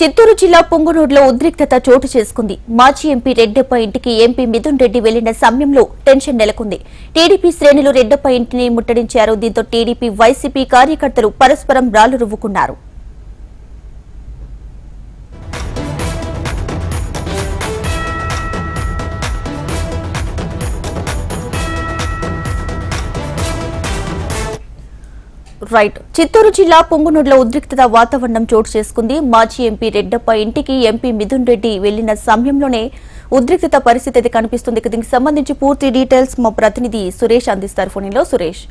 చిత్తూరు జిల్లా పొంగునూరులో ఉద్రిక్తత చోటు చేసుకుంది. మాజీ ఎంపీ రెడ్డప్ప ఇంటికి ఎంపీ మిథున్ రెడ్డి వెళ్ళిన సమయంలో టెన్షన్ నెలకొంది. టీడీపీ శ్రేణులు రెడ్డప్ప ఇంటిని ముట్టడించారు. దీంతో టీడీపీ వైసీపీ కార్యకర్తలు పరస్పరం రాళ్ళు రువ్వుకున్నారు. రైట్. చిత్తూరు జిల్లా పొంగునూరులో ఉద్రిక్తత వాతావరణం చోటు చేసుకుంది. మాజీ ఎంపీ రెడ్డప్ప ఇంటికి ఎంపీ మిథున్ రెడ్డి వెళ్ళిన సమయంలోనే ఉద్రిక్తత పరిస్థితి అయితే కనిపిస్తుంది. దీనికి సంబంధించి పూర్తి డీటెయిల్స్ మా ప్రతినిధి సురేష్ అందిస్తారు. ఫోన్లో సురేష్.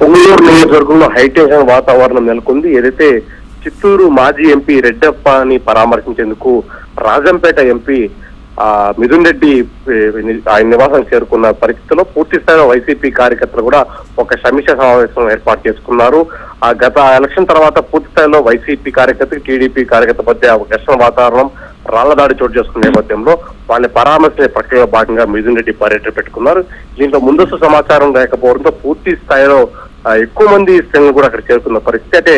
పొంగళూరు నియోజకవర్గంలో హైటెన్షన్ వాతావరణం నెలకొంది. ఏదైతే చిత్తూరు మాజీ ఎంపీ రెడ్డప్పని పరామర్శించేందుకు రాజంపేట ఎంపీ ఆ, మిథున్ రెడ్డి ఆయన నివాసం చేరుకున్న పరిస్థితిలో పూర్తి స్థాయిలో వైసీపీ కార్యకర్తలు కూడా ఒక సమీక్ష సమావేశం ఏర్పాటు చేసుకున్నారు. ఆ గత ఎలక్షన్ తర్వాత పూర్తి స్థాయిలో వైసీపీ కార్యకర్త టీడీపీ కార్యకర్త మధ్య ఒక ఘర్షణ వాతావరణం రాళ్ళ దాడి చోటు చేసుకున్న నేపథ్యంలో వాళ్ళని పరామర్శించే ప్రక్రియలో భాగంగా మిథున్ రెడ్డి పర్యటన పెట్టుకున్నారు. దీంట్లో ముందస్తు సమాచారం లేకపోవడంతో పూర్తి స్థాయిలో ఎక్కువ మంది శ్రేణులు కూడా అక్కడ చేరుకున్న పరిస్థితి. అంటే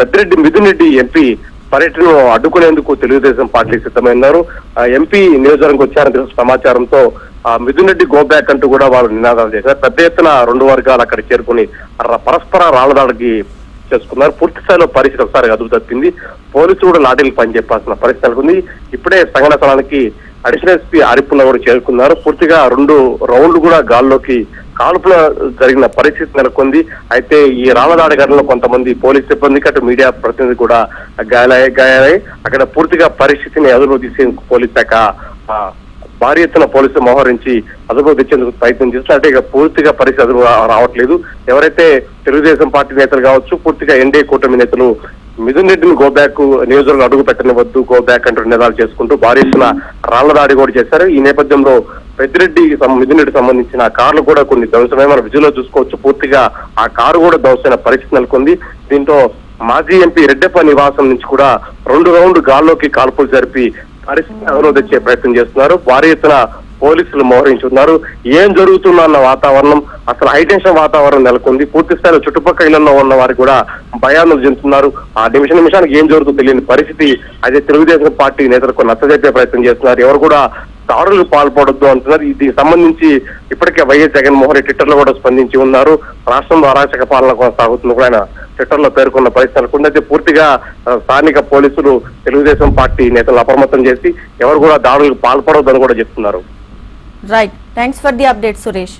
పెద్దిరెడ్డి మిథున్ రెడ్డి ఎంపీ పర్యటనను అడ్డుకునేందుకు తెలుగుదేశం పార్టీ సిద్ధమైనారు ఆ, ఎంపీ నియోజకవర్గం వచ్చారని తెలిసిన సమాచారంతో ఆ, మిథున్ రెడ్డి గో బ్యాక్ అంటూ కూడా వాళ్ళు నినాదాలు చేశారు. పెద్ద ఎత్తున రెండు వర్గాలు అక్కడ చేరుకుని ర- పరస్పర రాళ్ళదాడికి చేసుకున్నారు. పూర్తి స్థాయిలో పరిస్థితి ఒకసారి అదుపు తప్పింది. పోలీసులు కూడా లాఠీలు పనిచేపాల్సిన పరిస్థితి నెలకొంది. ఇప్పుడే సంఘటన స్థలానికి అడిషనల్ ఎస్పీ ఆరిపుల్లా కూడా చేరుకున్నారు. పూర్తిగా రెండు రౌండ్లు కూడా గాల్లోకి కాల్పుల జరిగిన పరిస్థితి నెలకొంది. అయితే ఈ రాళ్ళదాడి ఘటనలో కొంతమంది పోలీస్ సిబ్బంది అటు మీడియా ప్రతినిధి కూడా గాయాలయ్యాయి గాయాలయ్యి అక్కడ పూర్తిగా పరిస్థితిని అదుపులో తీసేందుకు పోలీస్ శాఖ భారీ ఎత్తున పోలీసులు మోహరించి అదుపు తెచ్చేందుకు ప్రయత్నం చేస్తున్నారు. అంటే ఇక పూర్తిగా పరిస్థితి అదుపు రావట్లేదు. ఎవరైతే తెలుగుదేశం పార్టీ నేతలు కావచ్చు పూర్తిగా ఎన్డీఏ కూటమి నేతలు మిథున్ రెడ్డిని గో బ్యాక్ నియోజకవర్గం అడుగు పెట్టనివద్దు గో బ్యాక్ అంటూ నినాదాలు చేసుకుంటూ భారీ ఎత్తున రాళ్ళ దాడి కూడా చేశారు. ఈ నేపథ్యంలో పెద్దిరెడ్డి సం- మిథున్ సంబంధించిన కార్లు కూడా కొన్ని ధ్వంసమే మన విజువల్లో చూసుకోవచ్చు. పూర్తిగా ఆ కారు కూడా ధ్వంసమైన పరిస్థితి నెలకొంది. దీంతో మాజీ ఎంపీ రెడ్డప్ప నివాసం నుంచి కూడా రెండు రౌండ్ గాల్లోకి కాల్పులు జరిపి పరిస్థితిని అదులో తెచ్చే ప్రయత్నం చేస్తున్నారు. భారీ ఎత్తున పోలీసులు మోహరించున్నారు. ఏం జరుగుతుందో అన్న వాతావరణం అసలు హైటెన్షన్ వాతావరణం నెలకొంది. పూర్తి స్థాయిలో చుట్టుపక్కల ఇళ్ళలో ఉన్న వారు కూడా భయాలను చెందుతున్నారు. ఆ నిమిష నిమిషానికి ఏం జరుగుతుందో తెలియని పరిస్థితి అదే తెలుగుదేశం పార్టీ నేతలకు నచ్చజెప్పే ప్రయత్నం చేస్తున్నారు. ఎవరు కూడా దాడులకు పాల్పడొద్దు అంటున్నారు. దీనికి సంబంధించి ఇప్పటికే వైఎస్ జగన్మోహన్ రెడ్డి ట్విట్టర్లో కూడా స్పందించి ఉన్నారు. రాష్ట్రంలో అరాచక పాలన కొనసాగుతుంది కూడా ఆయన ట్విట్టర్లో పేర్కొన్న పరిస్థితులకు అయితే పూర్తిగా స్థానిక పోలీసులు తెలుగుదేశం పార్టీ నేతలు అప్రమత్తం చేసి ఎవరు కూడా దాడులకు పాల్పడొద్దని కూడా చెప్తున్నారు. Right thanks for the update Suresh